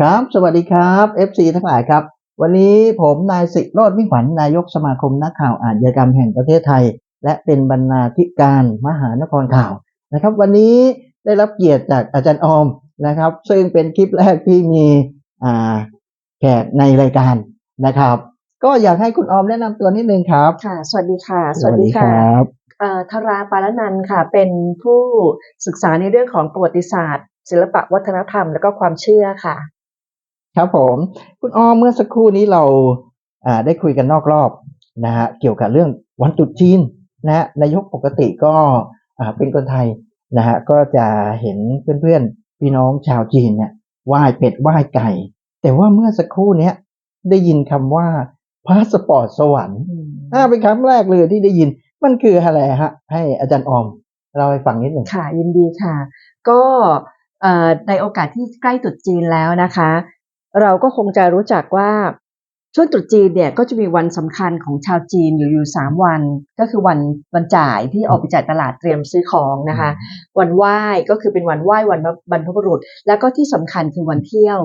ครับ สวัสดีครับ FC ทั้งหลายครับ วันนี้ผมนายสิโรดมิ่งขวัญนายกสมาคมนักข่าวอาชญากรรมแห่งประเทศไทย และเป็นบรรณาธิการมหานครข่าวนะครับ วันนี้ได้รับเกียรติจากอาจารย์ออมนะครับ ซึ่งเป็นคลิปแรกที่มีอ่าแขกในรายการนะครับ ก็อยากให้คุณออมแนะนำตัวนิดนึงครับค่ะ สวัสดีค่ะ สวัสดีค่ะรับเอ่อธาราปาลนันท์ค่ะ เป็นผู้ศึกษาในเรื่องของประวัติศาสตร์ ศิลปะวัฒนธรรม และก็ความเชื่อค่ะ ครับผมคุณออมเมื่อสักครู่นี้เราอ่าได้คุยกันนอกรอบนะฮะเกี่ยวกับเรื่องวันตรุษจีนนะฮะนายกปกติก็อ่าเป็นคนไทยนะฮะก็จะเห็นเพื่อนๆพี่น้องชาวจีนเนี่ยไหว้เป็ดไหว้ไก่ แต่ว่าเมื่อสักครู่เนี้ยได้ยินคำว่าพาสปอร์ตสวรรค์อ่าเป็นครั้งแรกเลยที่ได้ยินมันคืออะไรฮะ ให้อาจารย์ออมเราให้ฟังนิดหนึ่งค่ะ ยินดีค่ะ ก็เอ่อในโอกาสที่ใกล้ตรุษจีนแล้วนะคะ เราก็คงจะรู้จักว่าช่วงตรุษจีนเนี่ยก็จะมีวันสำคัญของชาวจีนอยู่อยู่สามวัน ก็คือวันวันจ่ายที่ออกไปจ่ายตลาดเตรียมซื้อของนะคะ วันไหว้ก็คือเป็นวันไหว้วันบรรพบุรุษ แล้วก็ที่สำคัญคือวันเที่ยว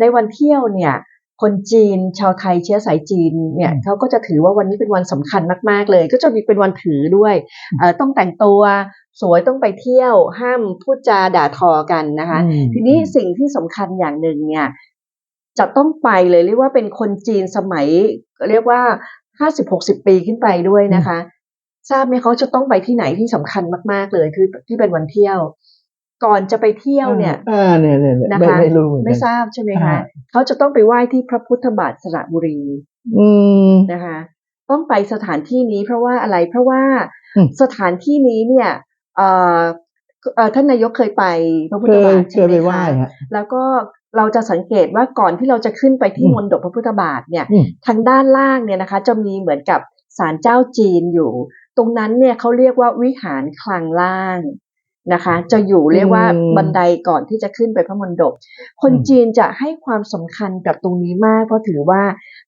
ในวันเที่ยวเนี่ยคนจีนชาวไทยเชื้อสายจีนเนี่ยอืมเขาก็จะถือว่าวันนี้เป็นวันสำคัญมากๆเลย ก็จะมีเป็นวันถือด้วยเอ่อต้องแต่งตัวสวยต้องไปเที่ยวห้ามพูดจาด่าทอกันนะคะอืมทีนี้สิ่งที่สำคัญอย่างหนึ่งเนี่ย จะต้องไปเลยเรียกว่าเป็นคนจีนสมัย เรียกว่าห้าสิบหกสิบปีขึ้นไปด้วยนะคะ ทราบไหมเขาจะต้องไปที่ไหนที่สำคัญมาก ๆ เลยคือที่เป็นวันเที่ยว ก่อนจะไปเที่ยวเนี่ยอ่าเนี่ยเนี่ยเนี่ยนะคะไม่ไม่รู้เหมือนกันไม่ทราบใช่ไหมอ่าคะเขาจะต้องไปไหว้ที่พระพุทธบาทสระบุรี อืมนะคะ ต้องไปสถานที่นี้เพราะว่าอะไรเพราะว่าอืมสถานที่นี้เนี่ยเอ่อเอ่อท่านนายกเคยไปพระพุทเคธยบาทเคใช่ยไหไปมไหว้คะฮะแล้วก็ เราจะสังเกตว่าก่อนที่เราจะขึ้นไปที่อืมมณฑปพระพุทธบาทเนี่ยอืมทางด้านล่างเนี่ยนะคะ จะมีเหมือนกับศาลเจ้าจีนอยู่ ตรงนั้นเนี่ยเขาเรียกว่าวิหารคลังล่างนะคะ จะอยู่เรียกว่าอืมบันไดก่อนที่จะขึ้นไปพระมณฑปคนอืมจีนจะให้ความสำคัญกับตรงนี้มาก เพราะถือว่า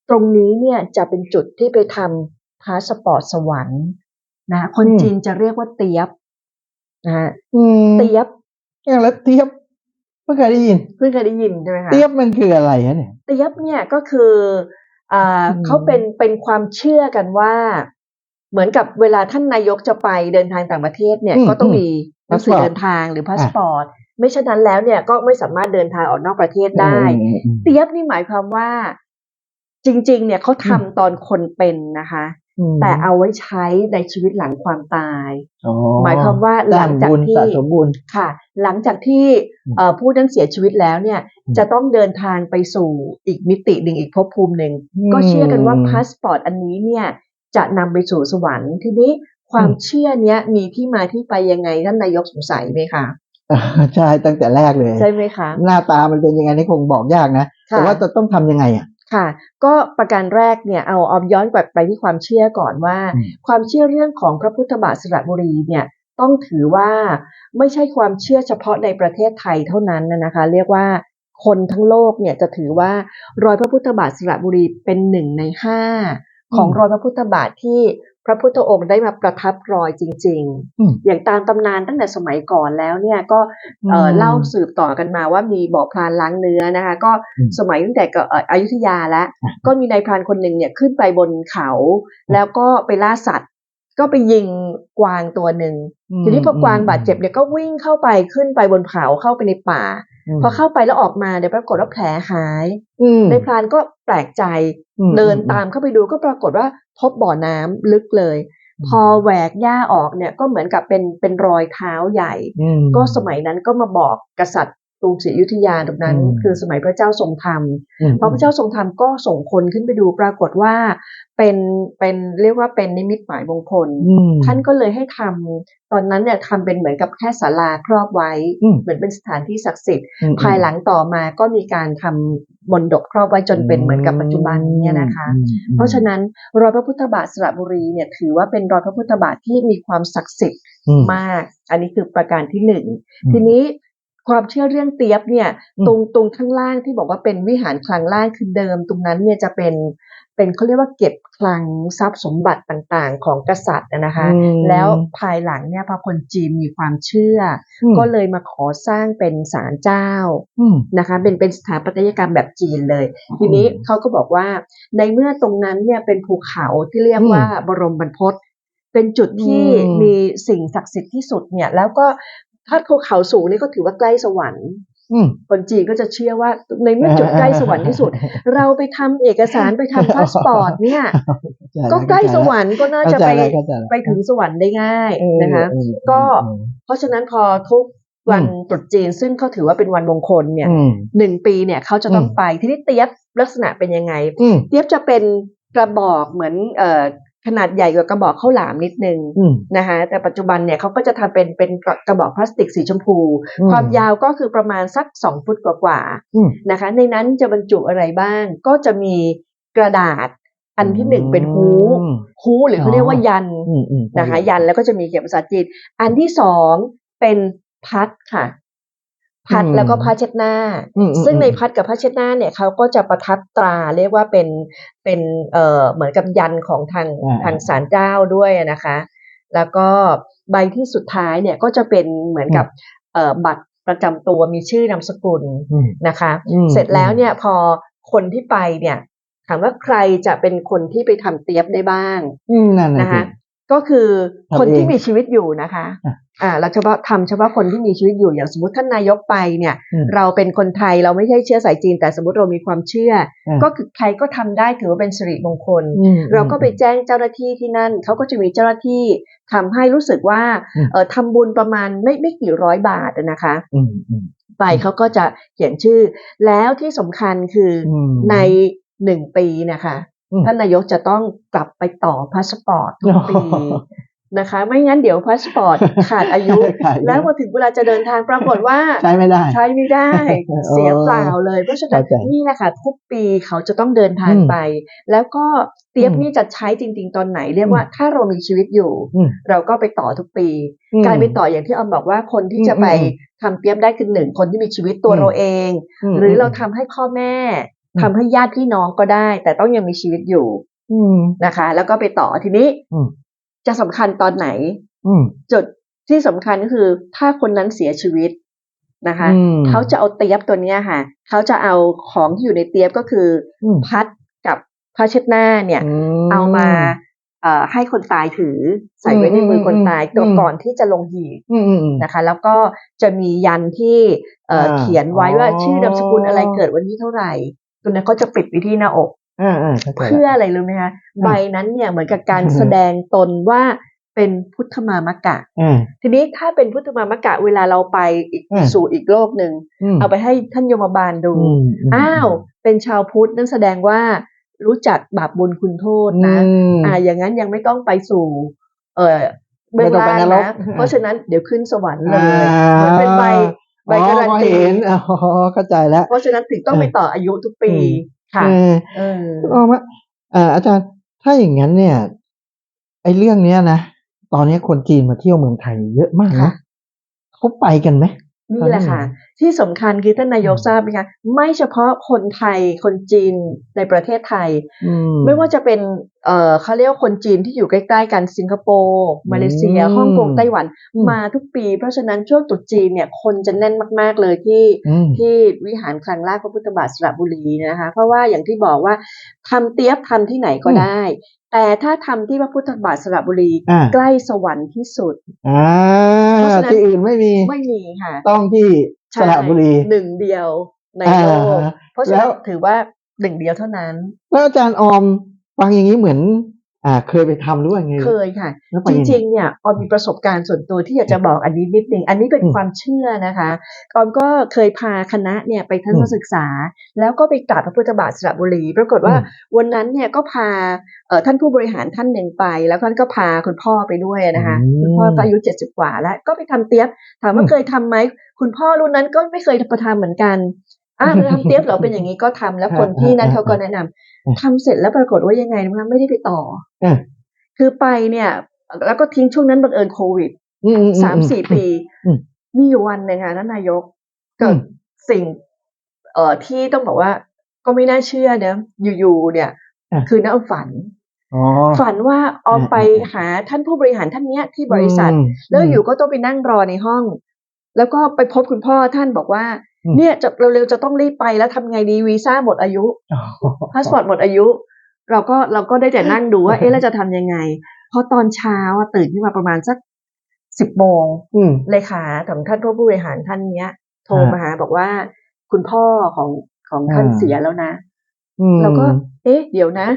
ตรงนี้เนี่ยจะเป็นจุดที่ไปทำพาสปอร์ตสวรรค์นะคนจีนจะเรียกว่าเตียบนะฮะอืมเตียบอย่างแล้วเทียบ เพิ่งเคยได้ยินเพิ่งเคยได้ยินใช่ไหมคะเทียบมันคืออะไรฮะเนี่ยเตียบเนี่ยก็คืออ่าอืมเขาเป็นเป็นความเชื่อกันว่า เหมือนกับเวลาท่านนายกจะไปเดินทางต่างประเทศเนี่ยก็ต้องมีหนังสือเดินทางหรือพาสปอร์ตไม่เช่นนั้นแล้วเนี่ยก็ไม่สามารถเดินทางออกนอกประเทศได้อืมอืมเตียบนี่หมายความว่า จริง ๆ เนี่ยเขาทำตอนคนเป็นนะคะอืม แต่เอาไว้ใช้ในชีวิตหลังความตายอ๋อหมายความว่าหลังจากสร้บุญที่สะสมบุญค่ะ หลังจากที่อืมเอ่อผู้นั้นเสียชีวิตแล้วเนี่ยอืมจะต้องเดินทางไปสู่อีกมิติหนึ่งอีกภพภูมิหนึ่งอืมก็เชื่อกันว่าพาสปอร์ตอันนี้เนี่ยจะนำไปสู่สวรรค์ทีนี้ความอืมเชื่อเนี้ยมีที่มาที่ไปยังไงท่านนายกสงสัยไหมคะอ่าใช่ตั้งแต่แรกเลย ใช่ไหมคะ หน้าตามันเป็นยังไงนี่คงบอกยากนะค่ะแต่ว่าจะต้องทำยังไงอะ ค่ะ ก็ประการแรกเนี่ยเอาเอาย้อนกลับไปที่ความเชื่อก่อนว่าอืมความเชื่อเรื่องของพระพุทธบาทสระบุรีเนี่ยต้องถือว่าไม่ใช่ความเชื่อเฉพาะในประเทศไทยเท่านั้นนะนะคะ เรียกว่าคนทั้งโลกเนี่ยจะถือว่ารอยพระพุทธบาทสระบุรีเป็นหนึ่งในห้าของอืมรอยพระพุทธบาทที่ พระพุทธองค์ได้มาประทับรอยจริงอืมๆอย่างตามตำนานตั้งแต่สมัยก่อนแล้วเนี่ยก็เอ่อมเล่าสืบต่อกันมาว่ามีบ่อพลานล้างเนื้อนะคะก็อืมสมัยตั้งแต่ก็เอ่ออยุธยาแล้วอะก็มีนายพรานคนหนึ่งเนี่ยขึ้นไปบนเขา แล้วก็ไปล่าสัตว์ ก็ไปยิงกวางตัวหนึ่งทีนี้พอกวางบาดเจ็บเนี่ยก็วิ่งเข้าไปขึ้นไปบนเขาเข้าไปในป่ามพอเข้าไปแล้วออกมาเนี่ยปรากฏว่าแผลหายอืมนายพรานก็แปลกใจอืมเดินตามเข้าไปดูก็ปรากฏว่า พบบ่อน้ำลึกเลยอืมพอแหวกหญ้าออกเนี่ยก็เหมือนกับเป็นเป็นรอยเท้าใหญ่อืมก็สมัยนั้นก็มาบอกกษัตริย์ก รุงศรีอยุธยาตรงนั้นอืมคือสมัยพระเจ้าทรงธรรมอืมพอพระเจ้าทรงธรรมก็ส่งคนขึ้นไปดูปรากฏว่าเป็นเป็นเรียกว่าเป็นนิมิตหมายมงคลอืมท่านก็เลยให้ทำตอนนั้นเนี่ยทำเป็นเหมือนกับแค่ศาลาครอบไว้อืมเหมือนเป็นสถานที่ศักดิ์สิทธิ์อืมภายหลังต่อมาก็มีการทำมนดบครอบไว้จนเป็นเหมือนกับปัจจุบันเนี่ยนะคะอืมเพราะฉะนั้นรอยพระพุทธบาทสระบุรีเนี่ยถือว่าเป็นรอยพระพุทธบาทที่มีความศักดิ์สิทธิ์อืมมาก อันนี้คือประการที่หนึ่งอืมทีนี้ ความเชื่อเรื่องเตียบเนี่ยอืมตรงตรงข้างล่างที่บอกว่าเป็นวิหารคลังล่างคือเดิม ตรงนั้นเนี่ยจะเป็นเป็นเขาเรียกว่าเก็บคลังทรัพย์สมบัติต่างๆ ของกษัตริย์นะคะอืมแล้วภายหลังเนี่ยพอคนจีนมีความเชื่ออมก็เลยมาขอสร้างเป็นศาลเจ้าอืมนะคะ เป็นเป็นสถาปัตยกรรมแบบจีนเลย ทีนี้อืมเขาก็บอกว่าในเมื่อตรงนั้นเนี่ยเป็นภูเขาที่เรียกอืมว่าบรมบรรพตเป็นจุดที่อืมมีสิ่งศักดิ์สิทธิ์ที่สุดเนี่ย แล้วก็ ถ้าภูเขาสูงนี่ก็ถือว่าใกล้สวรรค์อืมคนจีนก็จะเชื่อว่าในเมื่อจุดใกล้สวรรค์ที่สุด เราไปทำเอกสารไปทำพาสปอร์ตเนี่ย ก็ใกล้สวรรค์ก็น่าจะไปเข้าใจแล้วไปถึงสวรรค์ได้ง่ายเออนะคะเออก็อืมเพราะฉะนั้นพอทุกวันอืมตรุษจีนซึ่งเขาถือว่าเป็นวันมงคลเนี่ยอืมหนึ่งปีเนี่ยเขาจะต้องอืมไปทีนี้เตียบลักษณะเป็นยังไงอืมเตียบจะเป็นกระบอกเหมือนเอ่อ ขนาดใหญ่กว่ากระบอกข้าวหลามนิดนึงอืมนะคะแต่ปัจจุบันเนี่ยเขาก็จะทำเป็นเป็นกระบอกพลาสติกสีชมพูอืมความยาวก็คือประมาณสักสองฟุตกว่าอืมๆนะคะ ในนั้นจะบรรจุอะไรบ้าง ก็จะมีกระดาษอันที่หนึ่งเป็นฮูฮูหรือเขาเรียกว่ายันอืมอืมนะคะยันแล้วก็จะมีเขียนภาษาจีนอันที่สองเป็นพัดค่ะ พัดแล้วก็ผ้าเช็ดหน้าอืมอืมซึ่งในพัดกับผ้าเช็ดหน้าเนี่ยเขาก็จะประทับตราเรียกว่าเป็นเป็นเอ่อเหมือนกับยันของทางอ่าทางศาลเจ้าด้วยนะคะ แล้วก็ใบที่สุดท้ายเนี่ยก็จะเป็นเหมือนกับเอ่อบัตรประจำตัวมีชื่อนามสกุลอืมนะคะอืมเสร็จแล้วเนี่ยพอคนที่ไปเนี่ยถามว่าใครจะเป็นคนที่ไปทำเตียบได้บ้างอืมนั่นนะคะสิ ก็คือทำคนที่เองมีชีวิตอยู่นะคะอะอ่าเราเฉพาะทำเฉพาะคนที่มีชีวิตอยู่อย่างสมมติท่านนายกไปเนี่ยอืมเราเป็นคนไทยเราไม่ใช่เชื้อสายจีน แต่สมมติเรามีความเชื่ออมก็คือใครก็ทำได้ถือว่าเป็นสิริมงคลอืมเราก็ไปแจ้งเจ้าหน้าที่ที่นั่นเขาก็จะมีเจ้าหน้าที่ทำให้รู้สึกว่าอืมเออทำบุญประมาณไม่ไม่กี่ร้อยบาทอะนะคะอืมอืมไปเขาก็จะเขียนชื่อ แล้วที่สำคัญคือออืมในหนึ่งปีนะคะอืม ท่านนายกจะต้องกลับไปต่อพาสปอร์ตทุกปีอ๋อนะคะ ไม่งั้นเดี๋ยวพาสปอร์ตขาดอายุขาดอายุ แล้วพอถึงเวลาจะเดินทางปรากฏว่า ใช้ไม่ได้ ใช้ไม่ได้ เสียเปล่าเลย เพราะฉะนั้นเข้าใจนี่แหละค่ะทุกปีเขาจะต้องเดินทางอืมไป แล้วก็เตียบอืมนี่จะใช้จริง ๆ ตอนไหน เรียกว่าถ้าเรามีชีวิตอยู่อืมเราก็ไปต่อทุกปีอืมการไปต่ออย่างที่ออมบอกว่าคนที่จะอืมไปอืมทำเตียบได้คือหนึ่งคนที่มีชีวิตตัวอืมเราเองมหรือเราทำให้พ่อแม่อืม ทำให้ญาติพี่น้องก็ได้ แต่ต้องยังมีชีวิตอยู่ อืมนะคะ แล้วก็ไปต่อทีนี้อืมจะสำคัญตอนไหน อืมจุดที่สำคัญก็คือ ถ้าคนนั้นเสียชีวิตนะคะอืมเขาจะเอาเตียบตัวเนี้ยค่ะเขาจะเอาของที่อยู่ในเตียบก็คืออมพัดกับผ้าเช็ดหน้าเนี่ยมเอามาเอ่อให้คนตายถือใส่ไว้ในมือคนตายอืมตัวอืมก่อนที่จะลงหีบอืมอืมอืมนะคะ แล้วก็จะมียันที่เอ่ออ่าเขียนไว้ว่าอ๋อชื่อนามสกุลอะไรเกิดวันที่เท่าไหร่ ตัวนั้นเขาจะปิดไว้ที่หน้าอกอ่าอ่าเข้าใจละเพื่ออะไรรู้ไหมคะใบนั้นเนี่ยเหมือนกับการอืมแสดงตนว่าเป็นพุทธมามกะอ่าทีนี้ถ้าเป็นพุทธมามกะเวลาเราไปอีกอืมสู่อีกโลกหนึ่งมเอาไปให้ท่านโยมบาลดูอืมมอ้าว เป็นชาวพุทธนั่นแสดงว่ารู้จักบาปบุญคุณโทษนะอืมอ่า อย่างนั้นยังไม่ต้องไปสู่ เออเบื้องไม่ต้องไปล่างนรกนะ เพราะฉะนั้นเดี๋ยวขึ้นสวรรค์เลยอ่าเหมือนเป็นใบ ใบอ๋อการันพอตีเห็นอ๋อเข้าใจแล้ว เพราะฉะนั้นถึงต้องไปต่ออายุทุกปีอืมค่ะเออเออออกมาเอ่ออาจารย์ถ้าอย่างนั้นเนี่ย ไอ้เรื่องเนี้ยนะตอนนี้คนจีนมาเที่ยวเมืองไทยเยอะมากค่ะนะเขาไปกันไหม นี่แหละค่ะอืมที่สำคัญคือท่านนายกอืมทราบไหมคะไม่เฉพาะคนไทยคนจีนในประเทศไทยอืไม่ว่าจะเป็นเอ่อเขาเรียกว่าคนจีนที่อยู่ใกล้ๆกันสิงคโปร์มาเลเซียอืมฮ่องกงไต้หวันอืมมาทุกปี เพราะฉะนั้นช่วงตรุษจีนเนี่ยคนจะแน่นมาก ๆเลยที่อืมที่วิหารคลังราชพระพุทธบาทสระบุรีนะคะ เพราะว่าอย่างที่บอกว่าทำเตี๊ยบทำที่ไหนก็อืมได้ แต่ถ้าทำที่พระพุทธบาทสระบุรี อ่า ใกล้สวรรค์ที่สุด อ่าเพราะฉะนั้น ที่อื่นไม่มีไม่มีค่ะต้องที่สระบุรี หนึ่งเดียวในอ่าโลกฮะเพราะฉะแล้นั้นว ถือว่าหนึ่งเดียวเท่านั้น แล้วอาจารย์ออมฟังอย่างนี้เหมือน อ่า เคยไปทำหรือว่าไง เคยค่ะแล้วไปจยังไงริงๆ เนี่ยออมมีประสบการณ์ส่วนตัวที่อยากจะบอกอันนี้นิดนึง อันนี้เป็นอืมความเชื่อนะคะออมก็เคยพาคณะเนี่ยไปทัศนอืมศึกษา แล้วก็ไปกราบพระพุทธบาทสระบุรี ปรากฏว่าอืมวันนั้นเนี่ยก็พาเอ่อท่านผู้บริหารท่านหนึ่งไป แล้วท่านก็พาคุณพ่อไปด้วยนะคะอืมคุณพ่อก็อายุเจ็ดสิบกว่าแล้วก็ไปทำเตี๊ยบถามว่าอืมเคยทำไหมคุณพ่อรุ่นนั้นก็ไม่เคยทำเหมือนกันอ่าไปทำเตี๊ยบเหรอเป็นอย่างนี้ก็ทำแล้วคนที่นั่นเขาก็แนะนำอืม ทำเสร็จแล้วปรากฏว่ายังไงนะคะไม่ได้ไปต่ออ่าคือไปเนี่ย แล้วก็ทิ้งช่วงนั้นบังเอิญโควิดอือือืสามสี่ปีอืมมีอยู่วันหนึ่งค่ะท่านนายกเกิดอืมสิ่ง เอ่อที่ต้องบอกว่า ก็ไม่น่าเชื่อเนอะอยู่ๆเนี่ยอะคือน้าฝันอ๋อฝันว่าออมอ่าไปหาท่านผู้บริหารท่านเนี้ยที่บริษัทอืมแล้วอยู่ก็ต้องไปนั่งรอในห้อง แล้วก็ไปพบคุณพ่อท่านบอกว่าอืม เนี่ยจะเร็วๆจะต้องรีบไปแล้วทำไงดีวีซ่าหมดอายุอ๋อพาสปอร์ตหมดอายุ เราก็เราก็ได้แต่นั่งดูว่าเอ๊ะเราจะทำยังไงพอตอนเช้าอะตื่นขึ้นมาประมาณสักสิบโมงอืมเลขาของท่านผู้บริหารท่านเนี้ย โทรฮะมาหาบอกว่าคุณพ่อของของท่านอ่าเสียแล้วนะอืมเราก็ เอ๊ะ เดี๋ยวนะ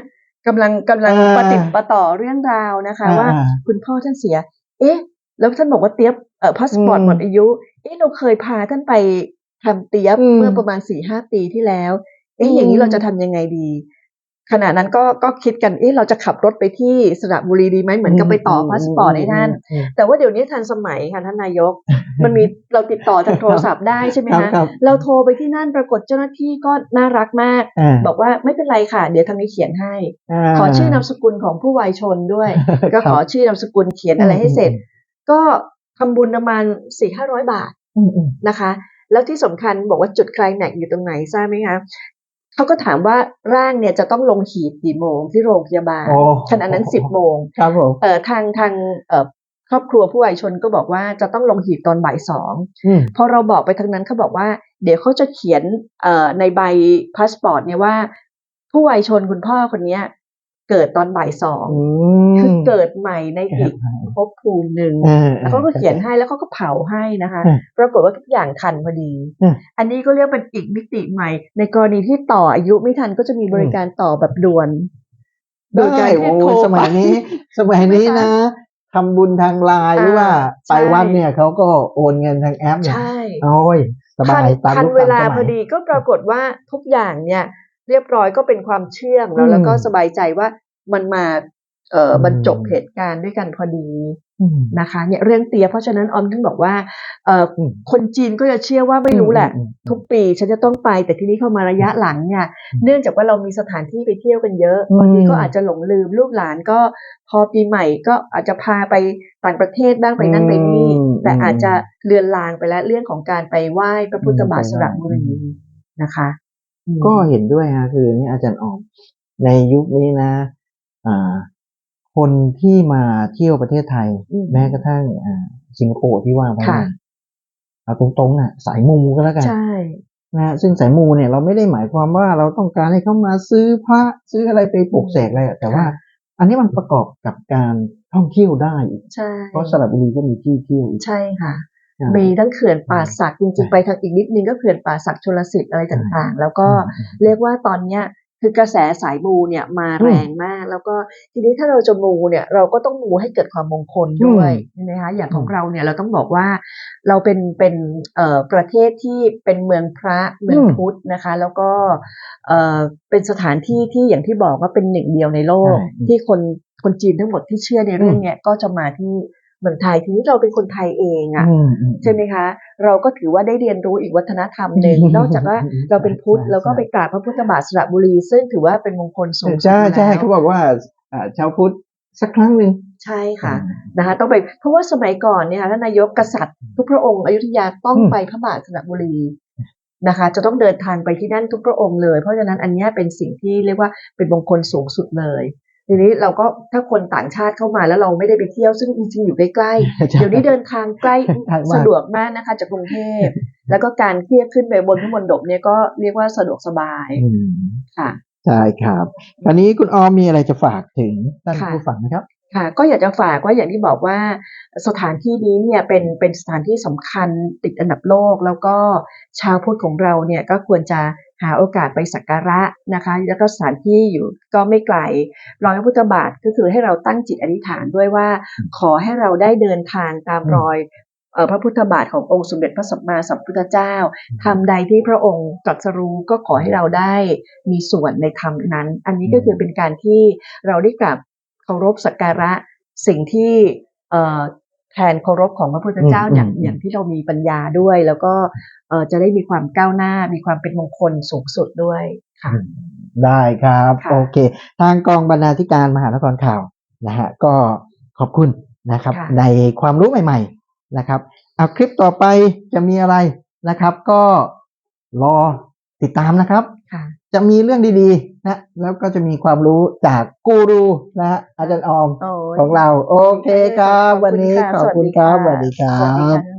กำลังกำลังอ่าปฏิดประต่อเรื่องราวนะคะอ่าว่าอ่าคุณพ่อท่านเสีย เอ๊ะ แล้วท่านบอกว่าเตียบเอ่อพาสปอร์ตอืมหมดอายุ เอ๊ะเราเคยพาท่านไป ทำเตียบอืม เมื่อประมาณสี่ห้าปีที่แล้ว เอ๊ะอืมอย่างนี้เราจะทำยังไงดี ขณะนั้นก็ก็คิดกัน เอ๊ะเราจะขับรถไปที่สระบุรีดีไหมเหมือนกับไปต่อพาสปอร์ตให้ท่านอืมแต่ว่าเดี๋ยวนี้ทันสมัยค่ะท่านนายก มันมีเราติดต่อทางโทรศัพท์ได้ใช่ไหมครับคะครับเราโทรไปที่นั่นปรากฏเจ้าหน้าที่ก็น่ารักมากอ่าบอกว่าไม่เป็นไรค่ะ เดี๋ยวทางนี้เขียนให้าขอชื่อนามสกุลของผู้วายชนด้วย ก็ครับขอชื่อนามสกุลเขียนอะไรให้เสร็จ ก็ทำบุญประมาณสี่ห้าร้อยบาทอืมอืมนะคะ แล้วที่สำคัญบอกว่าจุดไคลายแม็กซ์อยู่ตรงไหนทราบไหมคะเขาก็ถามว่าร่างเนี่ยจะต้องลงหีบกี่โมงที่โรงพยาบาลโอ้ขณะนั้นสิบโมงครับผมเอ่อทางทางเอ่อครอบครัวผู้วายชนก็บอกว่าจะต้องลงหีบตอนบ่ายสองอืมพอเราบอกไปทางนั้นเขาบอกว่า เดี๋ยวเขาจะเขียนเอ่อในใบพาสปอร์ตเนี่ยว่า ผู้วายชนคุณพ่อคนเนี้ย เกิดตอนบ่ายสองอืมคือเกิดใหม่ในอีกภพภูมิหนึ่งเออแล้วเขาก็เขียนให้แล้วเขาก็เผาให้นะคะอืมปรากฏว่าทุกอย่างทันพอดีอืมอันนี้ก็เรียกเป็นอีกมิติใหม่ ในกรณีที่ต่ออายุไม่ทันก็จะมีบริการต่อแบบด่วนโดยการได้ที่โอ้โทรสมัยนี้ สมัยนี้นะทำบุญทางไลน์หรือว่าใช่ไปวัดเนี่ยเขาก็โอนเงินทางแอปเนี่ยใช่โอ้ยสบายทันตามทันยุคเวตามลาสพมัอยดีก็ปรากฏว่าทุกอย่างเนี่ย เรียบร้อยก็เป็นความเชื่อของเราอืมแล้วก็สบายใจว่ามันมาเอ่ออมบรรจบเหตุการณ์ด้วยกันพอดีอืมนะคะเนี่ยเรื่องเตียเพราะฉะนั้นออมถึงบอกว่าเอ่ออมคนจีนก็จะเชื่อว่าไม่รู้แหละอืมอืมทุกปีฉันจะต้องไป แต่ทีนี้เข้ามาระยะหลังเนี่ยเนื่องจากว่าเรามีสถานที่ไปเที่ยวกันเยอะอืมบางทีก็อาจจะหลงลืมลูกหลานก็พอปีใหม่ก็อาจจะพาไปต่างประเทศบ้างไปนั่นไปนี่อืมแต่อาจจะเลือนลางไปแล้วเรื่องของการไปไหว้พระพุทธบาทสระบุรีอืมนะคะอืม ก็เห็นด้วยฮะคือนี่อาจารย์ออมในยุคนี้นะ อ่า คนที่มาเที่ยวประเทศไทยอืมแม้กระทั่ง อ่า สิงคโปร์ที่ว่าไปค่ะเนี่ยเอาตรงๆน่ะ สายมูก็แล้วกันใช่นะฮะซึ่งสายมูเนี่ยเราไม่ได้หมายความว่าเราต้องการให้เขามาซื้อพระซื้ออะไรไปปลูกเสกอะไรอะแต่ว่า อันนี้มันประกอบกับการท่องเที่ยวได้อีกใช่เพราะสระบุรีก็มีที่เที่ยวอีกใช่ค่ะอ่า มีทั้งเขื่อนป่าสักจริงๆไปทางอีกนิดนึงก็เขื่อนป่าสักชลสิทธิ์อะไรต่างๆ แล้วก็อืมเรียกว่าตอนเนี้ยคือกระแสสายมูเนี่ยมาแรงมาก แล้วก็ทีนี้ถ้าเราจะมูเนี่ยเราก็ต้องมูให้เกิดความมงคลด้วยใช่ไหมคะอย่างของเราเนี่ยเราต้องบอกว่าเราเป็นเป็นเอ่อประเทศที่เป็นเมืองพระเมืองอืมพุทธนะคะ แล้วก็เอ่อเป็นสถานที่ที่อย่างที่บอกว่าเป็นหนึ่งเดียวในโลกใช่ที่คนคนจีนทั้งหมดที่เชื่อในเรื่องเนี้ยก็จะมาที่ เมืองไทยทีนี้เราเป็นคนไทยเองอะอืมอืมใช่ไหมคะ เราก็ถือว่าได้เรียนรู้อีกวัฒนธรรมหนึ่งอืมนอกจากว่าเราเป็นพุทธใช่เราก็ใช่ไปกราบพระพุทธบาทสระบุรี ซึ่งถือว่าเป็นมงคลสูงสุดใช่อยู่ใช่แล้วเขาบอกว่าอ่าชาวพุทธสักครั้งหนึ่งใช่ค่ะนะคะต้องไปเพราะว่าสมัยก่อนเนี่ยค่ะท่านนายกกษัตริย์ ทุกพระองค์อยุธยาต้องอืมไปพระบาทสระบุรีนะคะ จะต้องเดินทางไปที่นั่นทุกพระองค์เลย เพราะฉะนั้นอันเนี้ยเป็นสิ่งที่เรียกว่าเป็นมงคลสูงสุดเลย ทีนี้เราก็ถ้าคนต่างชาติเข้ามาแล้วเราไม่ได้ไปเที่ยวซึ่งจริงๆอยู่ใกล้ๆ เดี๋ยวนี้เดินทางใกล้ใกล้มากสะดวกมากนะคะ จากกรุงเทพแล้วก็การเที่ยวขึ้นไปบนพระมณฑปเนี่ยก็เรียกว่าสะดวกสบายอืมค่ะใช่ครับคราวนี้คุณออมมีอะไรจะฝากถึงท่านค่ะผู้ฟังนะครับ ค่ะก็อยากจะฝากว่าอย่างที่บอกว่าสถานที่นี้เนี่ยเป็นเป็นสถานที่สำคัญติดอันดับโลก แล้วก็ชาวพุทธของเราเนี่ยก็ควรจะหาโอกาสไปสักการะนะคะ แล้วก็สถานที่อยู่ก็ไม่ไกลรอยพระพุทธบาทก็คือให้เราตั้งจิตอธิษฐานด้วยว่า ขอให้เราได้เดินทางตามรอยเอ่อพระพุทธบาทขององค์สมเด็จพระสัมมาสัมพุทธเจ้าทำใดที่พระองค์ตรัสรู้ก็ขอให้เราได้มีส่วนในธรรมนั้น อันนี้ก็คือเป็นการที่เราได้กราบ เคารพสักการะสิ่งที่เอ่อแทนเคารพของพระพุทธเจ้าอืมอย่างอืมอย่างที่เรามีปัญญาด้วย แล้วก็เอ่อจะได้มีความก้าวหน้ามีความเป็นมงคลสูงสุดด้วยค่ะได้ครับค่ะโอเค ทางกองบรรณาธิการมหานครข่าวนะฮะก็ขอบคุณนะครับค่ะในความรู้ใหม่ๆนะครับเอาคลิปต่อไปจะมีอะไรนะครับ ก็รอ ติดตามนะครับค่ะจะมีเรื่องดีๆนะ แล้วก็จะมีความรู้จากกูรูนะฮะอาจารย์ออมโอ้ยของเรา โอเคครับขอบคุณวันนี้ค่ะขอบคุณสวัสดีครับค่ะสวัสดีครัสวัสดีบค่ะ